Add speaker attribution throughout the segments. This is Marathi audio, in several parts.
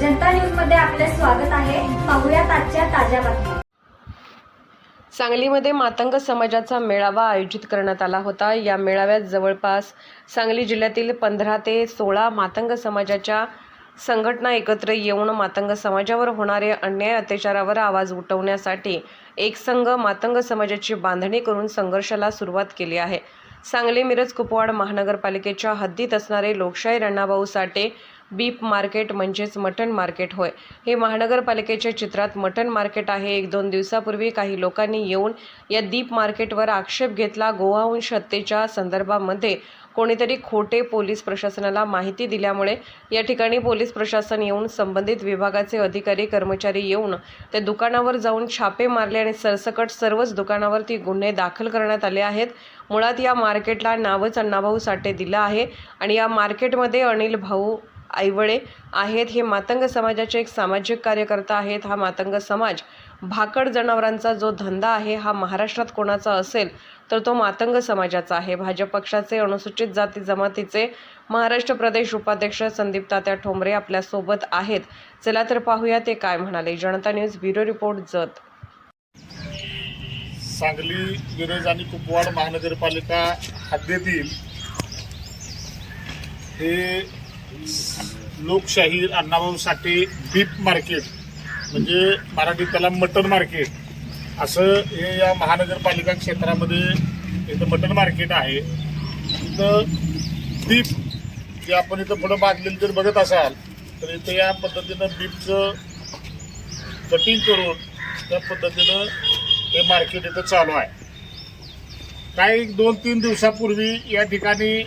Speaker 1: जनता न्यूजमध्ये आपले स्वागत आहे. पाहुयात आजच्या ताज्या बातम्या.
Speaker 2: सांगलीमध्ये मातंग समाजाचा मेळावा आयोजित करण्यात आला होता. या मेळाव्यात जवळपास सांगली जिल्ह्यातील पंधरा ते सोळा मातंग समाजाच्या संघटना एकत्र येऊन मातंग समाजावर होणारे अन्याय अत्याचारावर आवाज उठवण्यासाठी एक संघ मातंग समाजाची बांधणी करून संघर्षाला सुरुवात केली आहे. सांगली मिरज कुपवाड महानगरपालिकेच्या हद्दीत असणारे लोकशाही अण्णाभाऊ साठे बीप मार्केट म्हणजेच मटण मार्केट होय. हे महानगरपालिकेच्या चित्रात मटण मार्केट आहे. एक दोन दिवसापूर्वी काही लोकांनी येऊन या दीप मार्केटवर आक्षेप घेतला. गोवाहून हत्येच्या संदर्भामध्ये कोणीतरी खोटे पोलीस प्रशासनाला माहिती दिल्यामुळे या ठिकाणी पोलीस प्रशासन येऊन संबंधित विभागाचे अधिकारी कर्मचारी येऊन त्या दुकानावर जाऊन छापे मारले आणि सरसकट सर्वच दुकानावरती गुन्हे दाखल करण्यात आले आहेत. मुळात या मार्केटला नावच अण्णाभाऊ साठे दिलं आहे आणि या मार्केटमध्ये अनिल भाऊ आईवडे आहेत. हे मातंग समाजाचे एक सामाजिक कार्यकर्ता आहेत. हा मातंग समाज भाकड जनावरांचा जो धंदा आहे हा महाराष्ट्रात कोणाचा असेल तर तो मातंग समाजाचा आहे. भाजप पक्षाचे अनुसूचित जाती जमातीचे महाराष्ट्र प्रदेश उपाध्यक्ष संदीप तात्या ठोंबरे आपल्यासोबत आहेत. चला तर पाहूया ते काय म्हणाले. Janata news bureau report Jath.
Speaker 3: Sangli Miraj आणि कुपवाड महानगरपालिका हद्दीतील हे लोकशाही अण्णाभाऊ साठे बीप मार्केट म्हणजे मराठीत त्याला मटन मार्केट असं हे या महानगरपालिका क्षेत्रामध्ये इथं मटन मार्केट आहे. इथं बीप जे आपण इथं पुढं बांधलेलं जर बघत असाल तर इथं या पद्धतीनं बीपचं कटिंग करून त्या पद्धतीनं हे मार्केट इथं चालू आहे. काही दोन तीन दिवसापूर्वी या ठिकाणी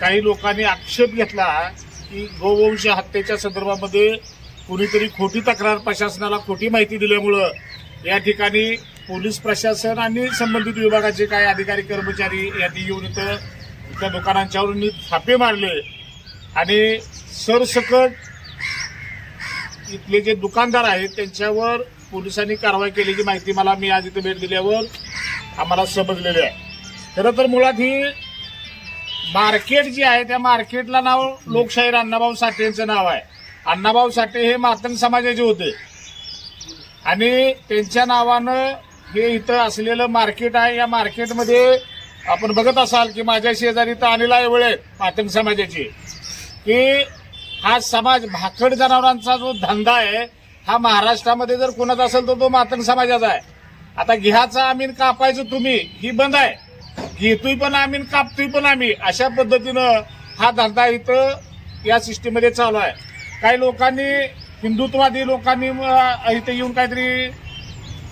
Speaker 3: काही लोकांनी आक्षेप घेतला की गोवंश हत्येच्या संदर्भामध्ये कुणीतरी खोटी तक्रार प्रशासनाला खोटी माहिती दिल्यामुळं या ठिकाणी पोलीस प्रशासन आणि संबंधित विभागाचे काही अधिकारी कर्मचारी यांनी येऊन इथं त्या दुकानांच्यावरून छापे मारले. आणि सरसकट इथले जे दुकानदार आहेत त्यांच्यावर पोलिसांनी कारवाई केल्याची माहिती मला मी आज इथे भेट दिल्यावर आम्हाला समजलेली आहे. खरं तर मुळात ही मार्केट जी आहे त्या मार्केटला नाव लोकशाहीर अण्णाभाऊ साठे यांचं नाव आहे. अण्णाभाऊ साठे हे मातंग समाजाचे होते. आणि त्यांच्या नावानं हे इथं असलेलं मार्केट आहे. या मार्केटमध्ये आपण बघत असाल की माझ्या शेजारी तर अनिल आयवळे आहेत, मातंग समाजाचे. की हा समाज भाकड जनावरांचा जो धंदा आहे हा महाराष्ट्रामध्ये जर कोणाचा असेल तर तो मातंग समाजाचा आहे. आता घ्याचा आम्ही कापायचं तुम्ही ही बंद आहे. घेतोय पण आम्ही कापतोय पण आम्ही. अशा पद्धतीनं हा धंदा इथं या सिस्टीममध्ये चालू आहे. काही लोकांनी हिंदुत्ववादी लोकांनी इथं येऊन काहीतरी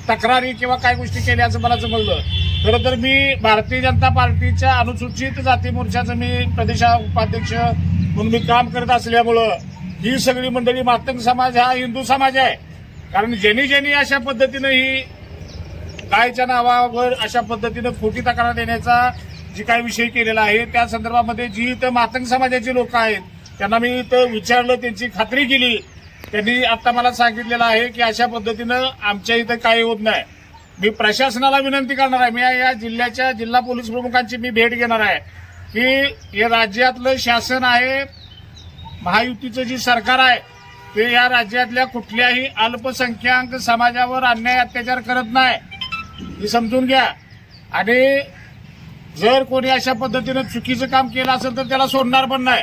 Speaker 3: तक्रारी किंवा काय गोष्टी केल्या असं मला समजलं. खरं तर मी भारतीय जनता पार्टीच्या अनुसूचित जाती मोर्चाचं मी प्रदेशा उपाध्यक्ष म्हणून मी काम करत असल्यामुळं ही सगळी मंडळी मातंग समाज हा हिंदू समाज आहे. कारण ज्यांनी ज्यांनी अशा पद्धतीनं ही गायच्या नावावर अशा पद्धतीनं खोटी तक्रार देण्याचा जी काही विषय केलेला आहे त्या संदर्भामध्ये जी इथं मातंग समाजाची लोक आहेत त्यांना मी इथं विचारलं त्यांची खात्री केली. त्यांनी आता मला सांगितलेलं आहे की अशा पद्धतीनं आमच्या इथं काही होत नाही. मी प्रशासनाला विनंती करणार आहे. मी या- या जिल्ह्याच्या जिल्हा पोलीस प्रमुखांची मी भेट घेणार आहे की हे राज्यातलं शासन आहे महायुतीचं जे सरकार आहे ते या राज्यातल्या कुठल्याही अल्पसंख्याक समाजावर अन्याय अत्याचार करत नाही. हे समजून घ्या. आणि जर कोणी अशा पद्धतीनं चुकीचं काम केलं असेल तर त्याला सोडणार पण नाही.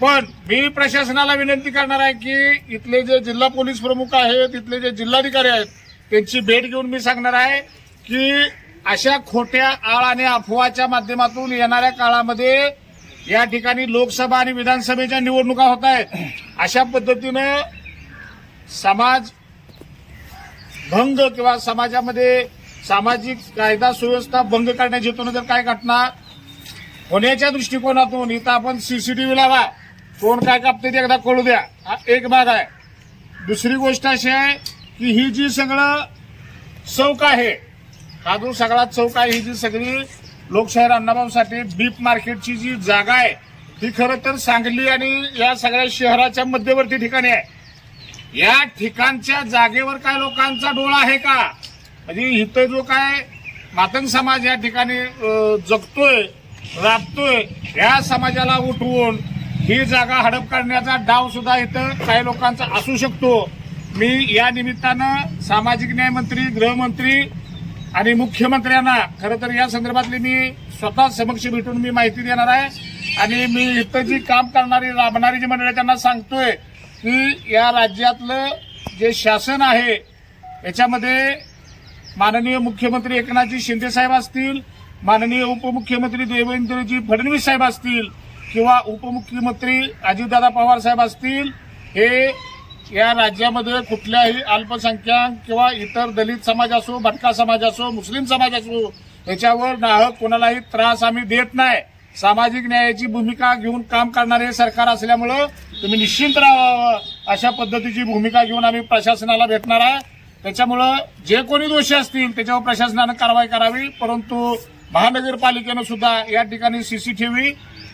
Speaker 3: पण मी प्रशासनाला विनंती करणार आहे की इथले जे जिल्हा पोलीस प्रमुख आहेत इथले जे जिल्हाधिकारी आहेत त्यांची भेट घेऊन मी सांगणार आहे की अशा खोट्या आळ आणि अफवाच्या माध्यमातून येणाऱ्या काळामध्ये या ठिकाणी लोकसभा आणि विधानसभेच्या निवडणुका होत आहेत. अशा पद्धतीनं समाज भंग किंवा समाजामध्ये सामाजिक कायदा सुव्यवस्था भंग करण्याच्या हेतून जर काय घटना होण्याच्या दृष्टिकोनातून इथं आपण सीसीटीव्ही लावा कोण काय कापते ते एकदा कळू द्या. हा एक भाग आहे. दुसरी गोष्ट अशी आहे की ही जी सगळं चौक आहे हा जो सगळा चौक आहे ही जी सगळी लोकशाहीर अण्णाभाऊसाठी बीप मार्केटची जी जागा आहे ती खरं तर सांगली आणि या सगळ्या शहराच्या मध्यवर्ती ठिकाणी आहे. या ठिकाणच्या जागेवर काय लोकांचा डोळा आहे का? म्हणजे इथं जो काय मातंग समाज या ठिकाणी जगतोय राबतोय या समाजाला उठवून ही जागा हडप करण्याचा डाव सुद्धा इथं काही लोकांचा असू शकतो. मी या निमित्तानं सामाजिक न्याय मंत्री गृहमंत्री आणि मुख्यमंत्र्यांना खरं तर या संदर्भातली मी स्वतः समक्ष भेटून मी माहिती देणार आहे. आणि मी इथं जी काम करणारी राबणारी जी मंडळी आहे त्यांना सांगतोय की या राज्यातलं जे शासन आहे याच्यामध्ये माननीय मुख्यमंत्री एकनाथजी शिंदे साहेब असतील माननीय उपमुख्यमंत्री देवेंद्रजी फडणवीस साहेब असतील किंवा उपमुख्यमंत्री अजितदादा पवार साहेब असतील हे या राज्यामध्ये कुठल्याही अल्पसंख्याक किंवा इतर दलित समाज असो भटका समाज असो मुस्लिम समाज असो याच्यावर नाहक कोणालाही त्रास आम्ही देत नाही. सामाजिक न्यायाची भूमिका घेऊन काम करणारे सरकार असल्यामुळं तुम्ही निश्चिंत राहावं अशा पद्धतीची भूमिका घेऊन आम्ही प्रशासनाला भेटणार आहे. त्याच्यामुळं जे कोणी दोषी असतील त्याच्यावर प्रशासनानं कारवाई करावी. परंतु महानगरपालिकेनं सुद्धा या ठिकाणी सीसीटीव्ही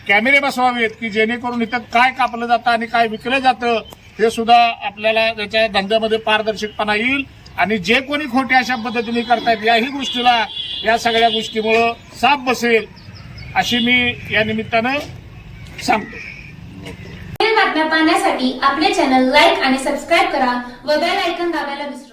Speaker 3: कॅमेरे बसवावेत की जेणेकरून इथं काय कापलं जातं आणि काय विकलं जातं हे सुद्धा आपल्याला त्याच्या धंद्यामध्ये पारदर्शकपणा येईल. आणि जे कोणी खोटे अशा पद्धतीने करतायत याही गोष्टीला या सगळ्या गोष्टीमुळं साफ बसेल अशी मी या निमित्तानं सांगतो.
Speaker 1: बातम्या पाहण्यासाठी आपले चॅनल लाईक आणि सबस्क्राईब करा व बेल आयकॉन दाबायला विसरू